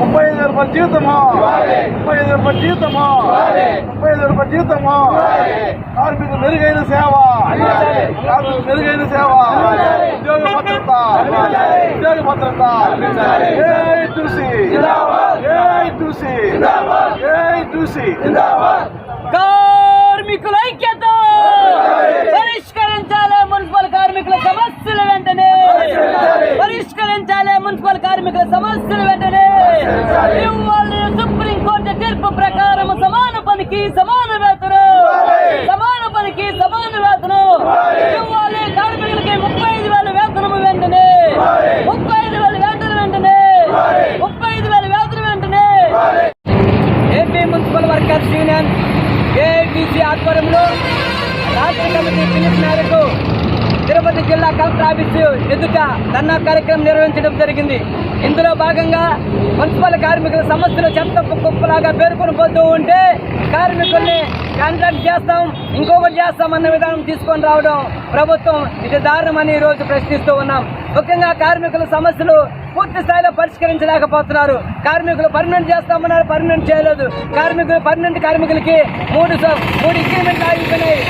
ముప్పై ఐదు రూపాయల జీతము ముప్పై ఐదు రూపాయల జీతము ముప్పై ఐదు రూపాయల జీతము కార్మికులు మెరుగైన సేవ. కార్మికులు మెరుగైన సేవ. ఉద్యోగ భద్రత. ఉద్యోగ భద్రత. ఏ చూసి ఏ చూసి ఏ చూసి కార్మికుల ఐక్యత. పరిష్కరించాలి మున్సిపల్ కార్మికుల సమస్యలు వెంటనే. పరిష్కరించాలి మున్సిపల్ కార్మికుల సమస్యలు వెంటనే ఇవ్వాలి సుప్రీం కోర్టు తీర్పు ప్రకారం సమాన పనికి సమాన వేతనం. సమాన పనికి సమాన వేతనం. ఇవ్వాలి కార్మికులకి ముప్పై ఐదు వేల వేతనము వెంటనే. ముప్పై ఐదు వేల వేతనం వెంటనే. ముప్పై ఐదు వేల వేతనం వెంటనే. AP municipal workers union AITC ఆధ్వర్యంలో రాష్ట్ర కమిటీ పిలుపు మేరకు కలెక్టర్ ఆఫీసు ఎదుట ధర్నా కార్యక్రమం నిర్వహించడం జరిగింది. ఇందులో భాగంగా మున్సిపల్ కార్మికుల సమస్యలు చెత్త కుప్పలాగా పేర్కొని పోతూ ఉంటే కార్మికుల్ని కాంట్రాక్ట్ చేస్తాం ఇంకొకటి చేస్తాం అన్న విధానం తీసుకొని రావడం ప్రభుత్వం ఇది దారుణమని ఈరోజు రోజు ప్రశ్నిస్తూ ఉన్నాం. ముఖ్యంగా కార్మికుల సమస్యలు పూర్తి స్థాయిలో పరిష్కరించలేకపోతున్నారు. కార్మికులు పర్మనెంట్ చేస్తామన్నారు పర్మనెంట్ చేయలేదు. కార్మికులు పర్మనెంట్ కార్మికులకి మూడు స- మూడు ఇంక్రిమెంట్ ఆగిపోయినాయి.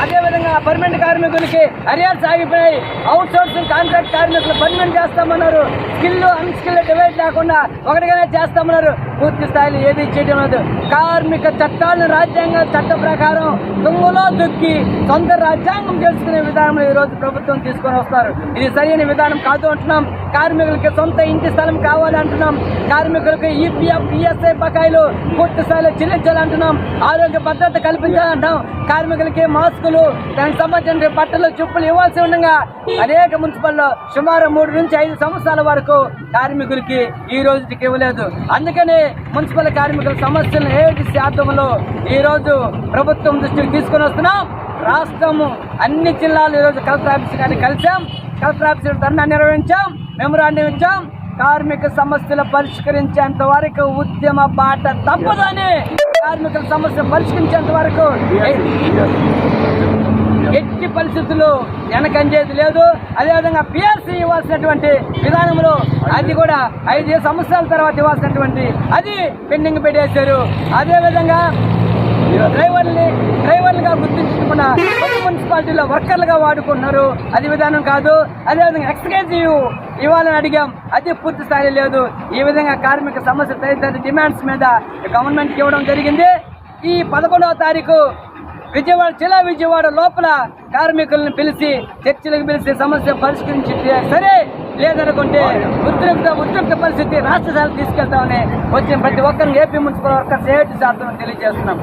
అదేవిధంగా పర్మనెంట్ కార్మికులకి అరియర్స్ ఆగిపోయినాయి. అవుట్ సోర్సింగ్ కాంట్రాక్ట్ కార్మికులు పర్మనెంట్ చేస్తామన్నారు. స్కిల్ అన్స్కిల్ డివైడ్ లేకుండా ఒకటిగానే చేస్తామన్నారు. పూర్తి స్థాయిలో ఏది చేయడం లేదు. కార్మిక చట్టాలను రాజ్యాంగ చట్ట ప్రకారం దుంగలో దుక్కి సొంత రాజ్యాంగం చేసుకునే విధానం ఈ రోజు ప్రభుత్వం తీసుకొని వస్తారు. ఇది సరైన విధానం కాదు అంటున్నాం. కార్మికులకి సొంత ఇంటి స్థలం కావాలంటున్నాం కార్మికులకు ఈపీఎఫ్ ఈఎస్ఐ బకాయిలు పూర్తి స్థాయిలో చెల్లించాలంటున్నాం ఆరోగ్య భద్రత కల్పించాలంటున్నాం కార్మికులకి మాస్కులు దానికి సంబంధించిన బట్టలు చెప్పులు ఇవ్వాల్సి ఉండగా అనేక మున్సిపల్లో సుమారు మూడు నుంచి ఐదు సంవత్సరాల వరకు కార్మికులకి ఈ రోజుకి ఇవ్వలేదు. అందుకనే మున్సిపల్ కార్మికుల సమస్యలను ఏటి శాతంలో ఈరోజు ప్రభుత్వం దృష్టికి తీసుకొని వస్తున్నాం? రాష్ట్రము అన్ని జిల్లాలు ఈరోజు కలెక్టర్ ఆఫీస్ గారిని కలిసాం కలెక్టర్ ఆఫీసర్ ధర్నా నిర్వహించాం మెమరాండం ఇచ్చాం. కార్మిక సమస్యలు పరిష్కరించేంత వరకు ఉద్యమ బాట తప్పదని కార్మికుల సమస్య పరిష్కరించేంత వరకు ఎట్టి పరిస్థితుల్లో వెనకంజేది లేదు. అదేవిధంగా పిఆర్సీ ఇవ్వాల్సినటువంటి విధానంలో అది కూడా ఐదు సంవత్సరాల తర్వాత ఇవ్వాల్సినటువంటి అది పెండింగ్ పెట్టేశారు. అదేవిధంగా డ్రైవర్ని డ్రైవర్లుగా గుర్తించకుండా మున్సిపాలిటీలో వర్కర్లుగా వాడుకుంటున్నారు. అది విధానం కాదు. అదేవిధంగా ఎక్స్క్లూజివ్ ఇవ్వాలని అడిగాం. అది పూర్తి స్థాయి లేదు. ఈ విధంగా కార్మిక సమస్య తదితర డిమాండ్స్ మీద గవర్నమెంట్కి ఇవ్వడం జరిగింది. ఈ పదకొండవ తారీఖు విజయవాడ జిల్లా విజయవాడ లోపల కార్మికులను పిలిచి చర్చలకు పిలిచి సమస్య పరిష్కరించి సరే లేదనుకుంటే ఉద్రిక్త ఉద్రిక్త పరిస్థితి రాష్ట్ర స్థాయిలో తీసుకెళ్తామని వచ్చిన ప్రతి ఒక్కరిని ఏపీ మున్సిపల్ వర్కర్స్ ఏటి శాతం తెలియజేస్తున్నాం.